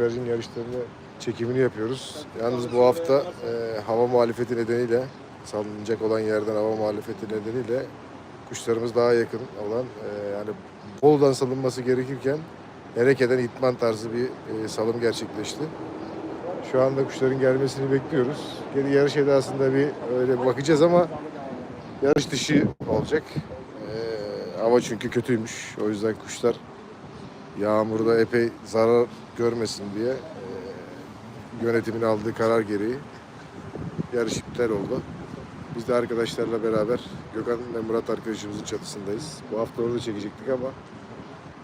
Güvercin yarışlarını çekimini yapıyoruz. Yalnız bu hafta e, hava muhalefeti nedeniyle salınacak olan yerden hava muhalefeti nedeniyle kuşlarımız daha yakın olan e, yani Bolu'dan salınması gerekirken Ereke'den itman tarzı bir e, salım gerçekleşti. Şu anda kuşların gelmesini bekliyoruz. Geri yarış edasında bir öyle bakacağız ama yarış dışı olacak. E, hava çünkü kötüymüş. O yüzden kuşlar yağmurda epey zarar görmesin diye e, yönetimin aldığı karar gereği yarış iptal oldu. Biz de arkadaşlarla beraber Gökhan ve Murat arkadaşımızın çatısındayız. Bu hafta orada çekecektik ama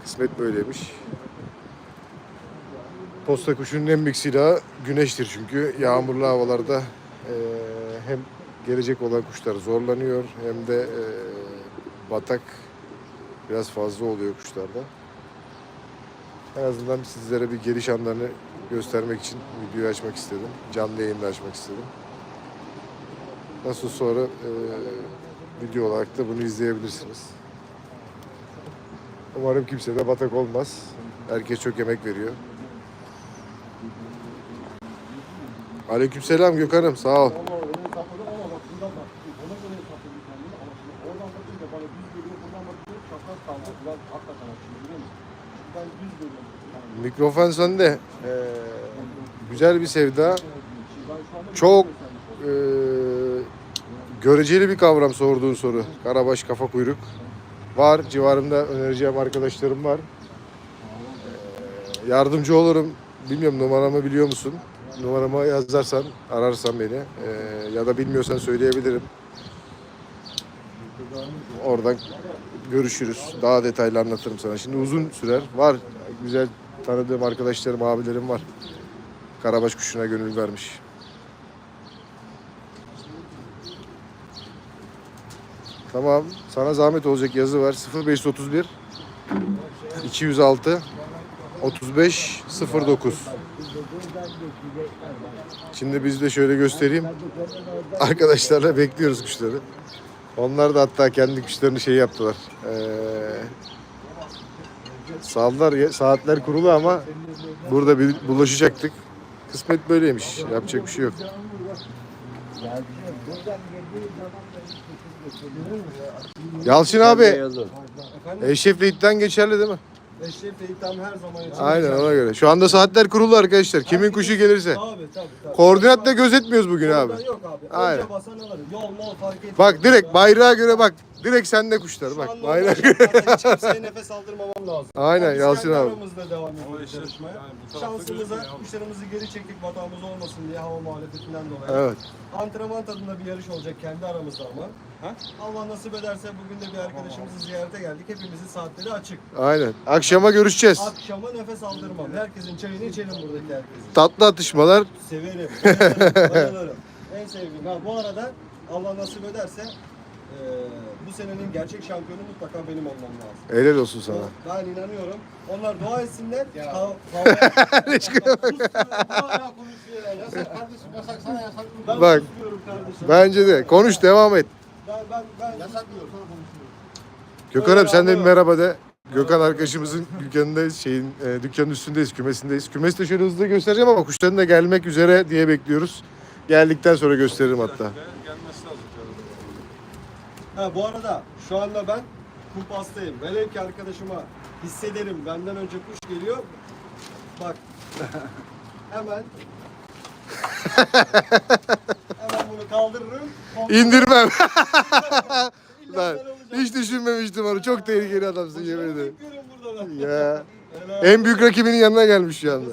kısmet böyleymiş. Posta kuşunun en büyük silahı güneştir çünkü yağmurlu havalarda e, hem gelecek olan kuşlar zorlanıyor hem de e, batak biraz fazla oluyor kuşlarda. En azından sizlere bir geliş anlarını göstermek için videoyu açmak istedim. Canlı yayında açmak istedim. Nasıl sonra e, video olarak da bunu izleyebilirsiniz. Umarım kimse de batak olmaz. Herkes çok emek veriyor. Aleykümselam Gökhan'ım sağ ol. Ama öyle hesapladım ama bak buradan bak. Ona göre hesapladım kendimi ama şimdi oradan bakınca bana düz geliyor. Buradan bakıyorum çapraz kaldı. Biraz hakikaten açıyor biliyor musun? Ben düz görüyorum. Mikrofon sende. Ee, güzel bir sevda. Çok e, göreceli bir kavram sorduğun soru. Karabaş kafa kuyruk. Var civarımda önereceğim arkadaşlarım var. Ee, yardımcı olurum. Bilmiyorum numaramı biliyor musun? Numaramı yazarsan, ararsan beni ee, ya da bilmiyorsan söyleyebilirim. Oradan görüşürüz. Daha detaylı anlatırım sana. Şimdi uzun sürer. Var güzel tanıdığım arkadaşlarım, abilerim var. Karabaş kuşuna gönül vermiş. Tamam. Sana zahmet olacak yazı var. 0531 206 35 09. Şimdi biz de şöyle göstereyim. Arkadaşlarla bekliyoruz kuşları. Onlar da hatta kendi kuşlarını şey yaptılar. Ee, saldılar. ya- Saatler kurulu ama burada bir bulaşacaktık. Kısmet böyleymiş. Yapacak bir şey yok. Yalçın abi, Eşref Yiğit'ten geçerli değil mi? Eşref tam her zaman için. Aynen ona göre. Şu anda saatler kurulu arkadaşlar. Kimin kuşu gelirse. Tabii tabii. tabii. Koordinat da gözetmiyoruz bugün abi. Yok abi. Aynen. Önce basan alır. Yol mol fark etmiyor. Bak direkt bayrağa göre bak. Direkt sende kuşlar Şu bak. zaten hiç kimseye nefes aldırmamam lazım. Aynen, Biz Yalçın kendi abi. aramızda devam ediyoruz yarışmaya. Şansımıza kuşlarımızı geri çektik vatamız olmasın diye hava muhalefetinden dolayı. Evet. Antrenman tadında bir yarış olacak kendi aramızda ama. Allah nasip ederse bugün de bir arkadaşımızı ziyarete geldik. Hepimizin saatleri açık. Aynen. Akşama görüşeceğiz. Akşama nefes aldırmam. Herkesin çayını içelim buradaki herkesin. Tatlı atışmalar. Severim. Bayılırım. bayılırım. En sevdiğim. Ha, bu arada Allah nasip ederse eee, bu senenin gerçek şampiyonu mutlaka benim olmam lazım. Helal olsun sana. Ben inanıyorum. Onlar dua etsinler. Ya. Hala konuşuyor yani. Yasak kardeşim yasak sana yasak. Ben Bak. susmuyorum kardeşim. Bence de. Konuş devam et. Ben ben ben yasak diyorum. Gökhan'ım sen de bir merhaba de. Gökhan arkadaşımızın dükkanında şeyin e, dükkanın üstündeyiz, kümesindeyiz. Kümesi de şöyle hızlı göstereceğim ama kuşların da gelmek üzere diye bekliyoruz. Geldikten sonra gösteririm hatta. Ha bu arada şu anda ben kumpastayım. Velev ki arkadaşıma hissederim benden önce kuş geliyor. Bak. Hemen Hemen bunu kaldırırım. kontrol- İndirmem. İlla Lan, ben olacağım. hiç düşünmemiştim onu. Çok tehlikeli adamsın yemin Kuşları ederim. bekliyorum burada ben. Ya. Helal En büyük rakibinin yanına gelmiş şu anda.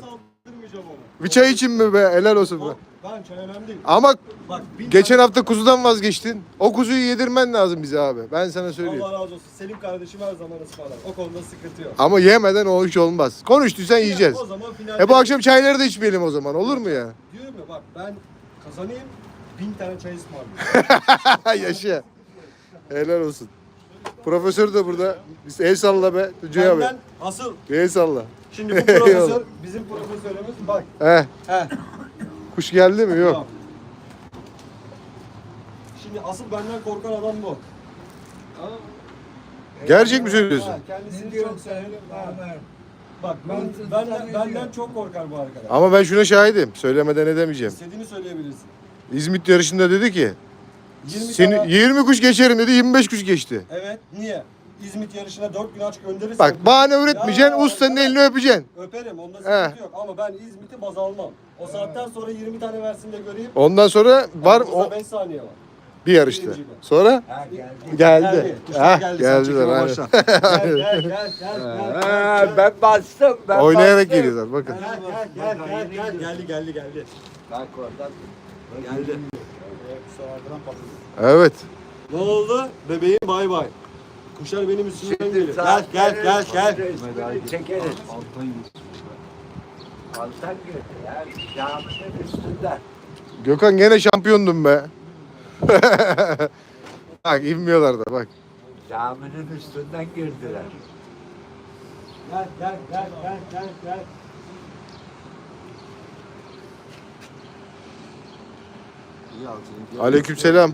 Bir çay için mi be? Helal olsun be. O- Ben çay önemli değil. Ama Bak bin geçen hafta kuzudan vazgeçtin. O kuzuyu yedirmen lazım bize abi. Ben sana söyleyeyim. Allah razı olsun. Selim kardeşim her zaman ısmarlar. O konuda sıkıntı yok. Ama yemeden o iş olmaz. Konuştuysan yiyeceğiz. O zaman finalde... E bu akşam çayları da içmeyelim o zaman. Olur mu ya? Diyorum ya bak ben kazanayım. Bin tane çay ısmarlayayım. Yaşa. Helal olsun. Profesör de burada. Biz el salla be. Tuncay abi. Benden asıl Bir el salla. şimdi bu profesör bizim profesörümüz bak. He. He. Kuş geldi mi? Yok. Şimdi asıl benden korkan adam bu. Gerçek mi söylüyorsun? Ha, kendisini çok severim. Ha. Bak ben, benden, benden çok korkar bu arkadaş. Ama ben şuna şahidim. Söylemeden edemeyeceğim. İstediğini söyleyebilirsin. İzmit yarışında dedi ki 20 seni tane- 20 kuş geçerim dedi 25 kuş geçti. Evet. Niye? İzmit yarışına 4 gün aç gönderirsen. Bak bahane üretmeyeceksin Ya, ustanın elini öpeceksin. Öperim. Onda He. sıkıntı yok. Ama ben İzmit'i baz almam. O saatten sonra 20 tane versin de göreyim. Ondan sonra var o 5 saniye var. bir mi? Sonra Ha geldi. geldi. Kuşlar Ha, geldi. Geldiler başla. Gel gel gel gel. gel, Ha, gel. ben bastım. Ben Oynayarak bastım. geliyorlar bakın. Gel gel gel gel gel. Geldi geldi geldi. Bak oradan. Geldi. Evet. Ne oldu? Bebeğim bay bay. Kuşlar benim üstümden geliyor. Gel gel gel gel. Çekeriz. Altan girdi ya. Caminin üstünde. Gökhan gene şampiyondun be. bak inmiyorlar da bak. Caminin üstünden girdiler. Gel gel gel gel gel gel. Aleykümselam. Selam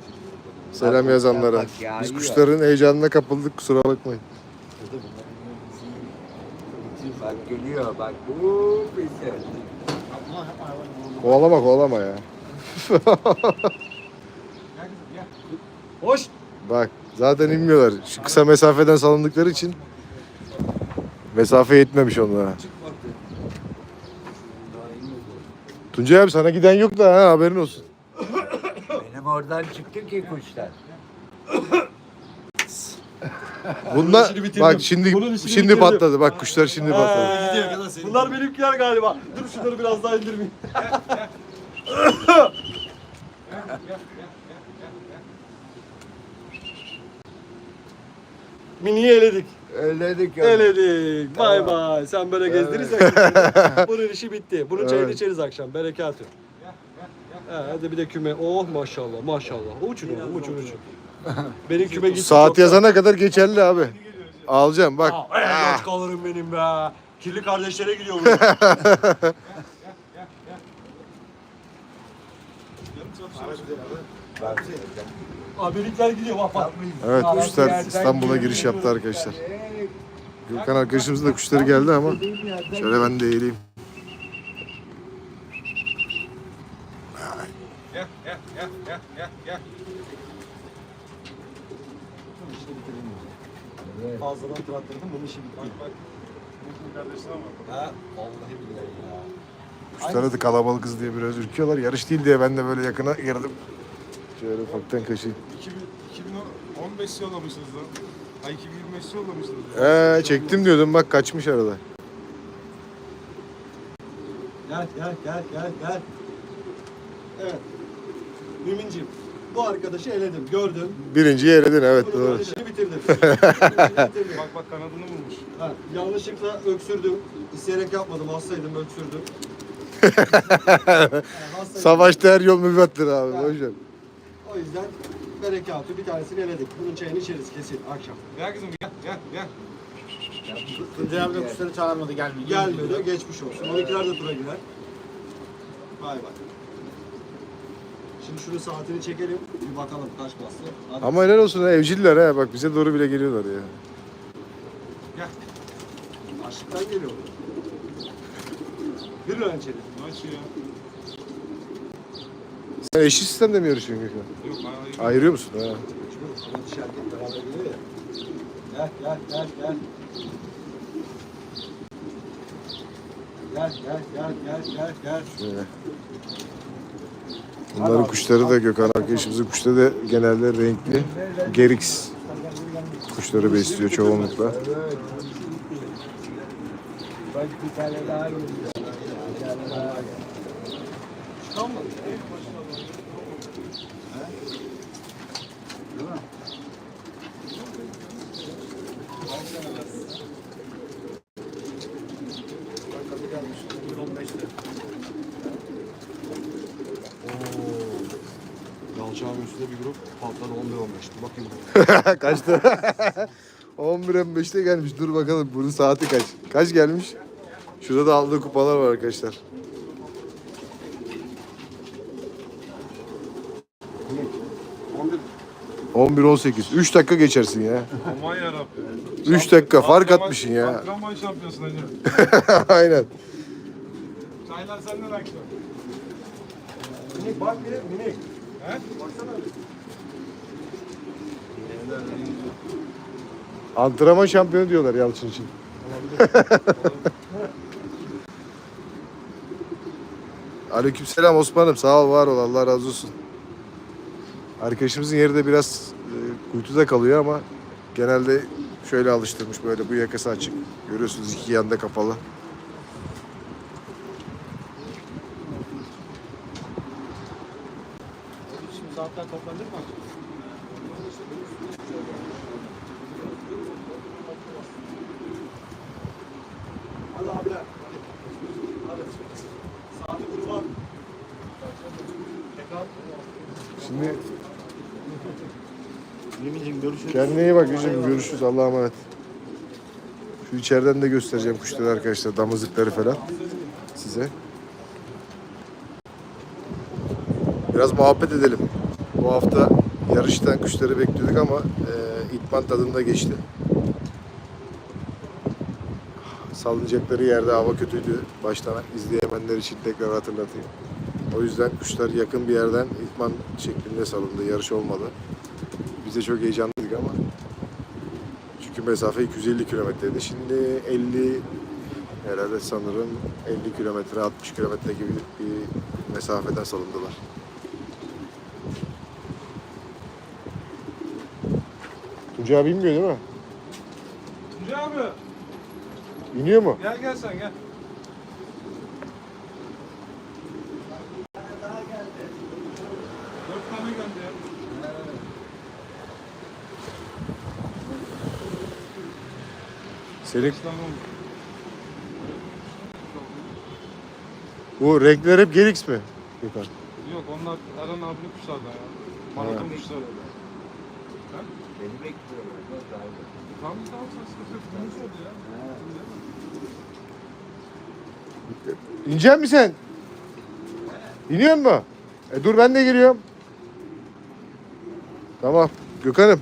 yazanlara. Bak ya, Biz kuşların heyecanına kapıldık kusura bakmayın. Bak geliyor bak. Uuu bizi. Kovalama kovalama ya. Hoş. Bak zaten inmiyorlar. Şu kısa mesafeden salındıkları için mesafe yetmemiş onlara. Tuncay abi sana giden yok da ha haberin olsun. Oradan çıktı ki kuşlar. İşini bitirdim. bak şimdi Bunun işini şimdi bitirdim. patladı. Bak kuşlar şimdi patladı. Ee, bunlar benimkiler galiba. Dur şunları biraz daha indirmeyeyim. Mini'yi eledik. Öyledik ya. Eledik. Bay Tamam. bay. Sen böyle gezdirirsen bunun işi bitti. Bunun çayını içeriz akşam. Berekatü. He, hadi bir de küme. Oh maşallah maşallah. Uçun oğlum uçun uçun. Benim küme gitti. Saat yazana kadar geçerli abi. Alacağım bak. Aa, en geç kalırım benim be. Kirli kardeşlere gidiyor bu. Abilikler gidiyor bak bak. Evet kuşlar İstanbul'a giriş yaptı arkadaşlar. Gökhan arkadaşımızın da kuşları geldi ama şöyle ben de eğileyim. Fazladan tırattırdım bunun işi bitti. Bak bak. Ha, vallahi billahi ya. Kuşlara da kalabalık kız diye biraz ürküyorlar. Yarış değil diye ben de böyle yakına girdim. Şöyle ufaktan kaçayım. 2000 2015 yollamışsınız lan. Ay 2025 yollamışsınız. Ee, çektim diyordum bak kaçmış arada. Gel gel gel gel gel. Evet. Müminciğim. Bu arkadaşı eledim. Gördün. Birinciyi eledin evet Bunun doğru. işini bitirdim. Bitirdim. Bak bak kanadını vurmuş. Ha, yanlışlıkla öksürdüm. İsteyerek yapmadım. Hastaydım öksürdüm. Hastaydım. Savaşta her yol mübahtır abi. Boş ver. O yüzden berekatü bir tanesini eledik. Bunun çayını içeriz kesin akşam. Gel kızım gel gel gel. Tuncay abi de kuşları çağırmadı gelmiyor. Gelmedi. Geçmiş olsun. 12'ler de tura girer. Bay bay. Şimdi şunun saatini çekelim. Bir bakalım kaç bastı. Hadi. Ama helal olsun ha evciller ha. Bak bize doğru bile geliyorlar ya. Açlıktan geliyor. Bir lan içeri. Maç ya. Sen eşit sistemde mi yarışıyorsun Gökhan? Yok ay- Ayırıyor musun ha? Ama dişi erkek beraber geliyor ya. Gel gel gel gel. Gel gel gel gel gel gel. Şöyle. Bunların kuşları da Gökhan arkadaşımızın kuşları da genelde renkli. Gerix kuşları besliyor çoğunlukla. Bak bir tane daha. Yalçağın üstünde bir grup patladı 11-15'ti. Bakayım. Kaçtı? 11.15'te gelmiş. Dur bakalım bunun saati kaç? Kaç gelmiş? Şurada da aldığı kupalar var arkadaşlar. 11-18. 3 dakika geçersin ya. Aman yarabbim. 3 dakika fark Antrenman- atmışsın ya. Antrenman şampiyonsun hacı. Aynen. Çaylar senden akşam. Minik bak bir minik. Antrenman şampiyonu diyorlar Yalçın için. Aleykümselam Osman'ım. Sağ ol, var ol. Allah razı olsun. Arkadaşımızın yeri de biraz e, kuytuda kalıyor ama genelde şöyle alıştırmış böyle bu yakası açık. Görüyorsunuz iki yanda kapalı. Şimdi saatler toplanır mı? Hadi abiler. Hadi. Saati kurban. Tekrar. Şimdi Yemin'cim görüşürüz. kendine iyi bak Yücüm. Görüşürüz. Allah'a emanet. Şu içeriden de göstereceğim kuşları arkadaşlar. Damızlıkları falan size. Biraz muhabbet edelim. Bu hafta yarıştan kuşları bekliyorduk ama e, itman tadında geçti. Salınacakları yerde hava kötüydü. Baştan izleyemeyenler için tekrar hatırlatayım. O yüzden kuşlar yakın bir yerden itman şeklinde salındı. Yarış olmadı. Biz de çok heyecanlıydık ama çünkü mesafe 250 kilometreydi. Şimdi 50 herhalde sanırım 50 kilometre 60 kilometre gibi bir mesafeden salındılar. Tuncay abi bilmiyor değil mi? Tuncay abi İniyor mu? gel gel sen gel. Dört tane geldi. Senin oldu. bu renkler hep Gerix mi? Gökhan? Yok onlar Eren abinin kuşlardan ya. Maraton kuşları. Beni bekliyorlar. Yok. Temiz oldu ya. İnecek misin? İniyor mu? E dur ben de giriyorum. Tamam. Gökhan'ım.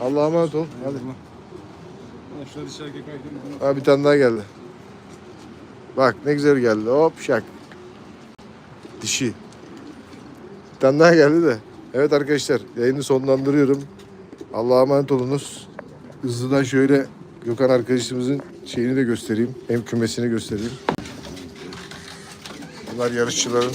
Allah'a emanet ol. Hadi. Dışarı yedim. Ha bir tane daha geldi. Bak ne güzel geldi. Hop şak. Dişi. Bir tane daha geldi de. Evet arkadaşlar yayını sonlandırıyorum. Allah'a emanet olunuz. Hızlıdan şöyle Gökhan arkadaşımızın şeyini de göstereyim. Hem kümesini göstereyim. Bunlar yarışçıların.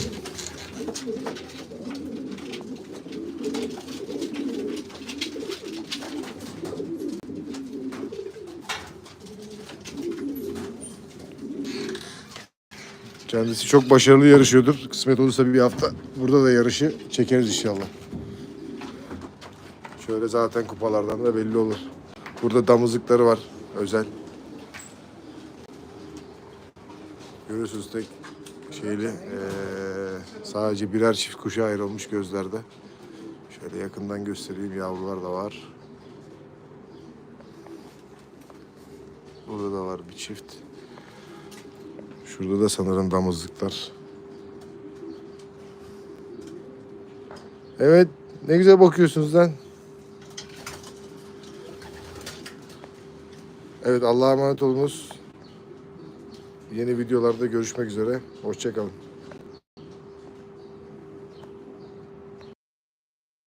Kendisi çok başarılı yarışıyordur. Kısmet olursa bir hafta burada da yarışı çekeriz inşallah. Şöyle zaten kupalardan da belli olur. Burada damızlıkları var özel. Görüyorsunuz tek şeyli eee, sadece birer çift kuşa ayrılmış gözlerde. Şöyle yakından göstereyim yavrular da var. Burada da var bir çift. Şurada da sanırım damızlıklar. Evet, ne güzel bakıyorsunuz lan. Evet, Allah'a emanet olunuz. Yeni videolarda görüşmek üzere. Hoşçakalın.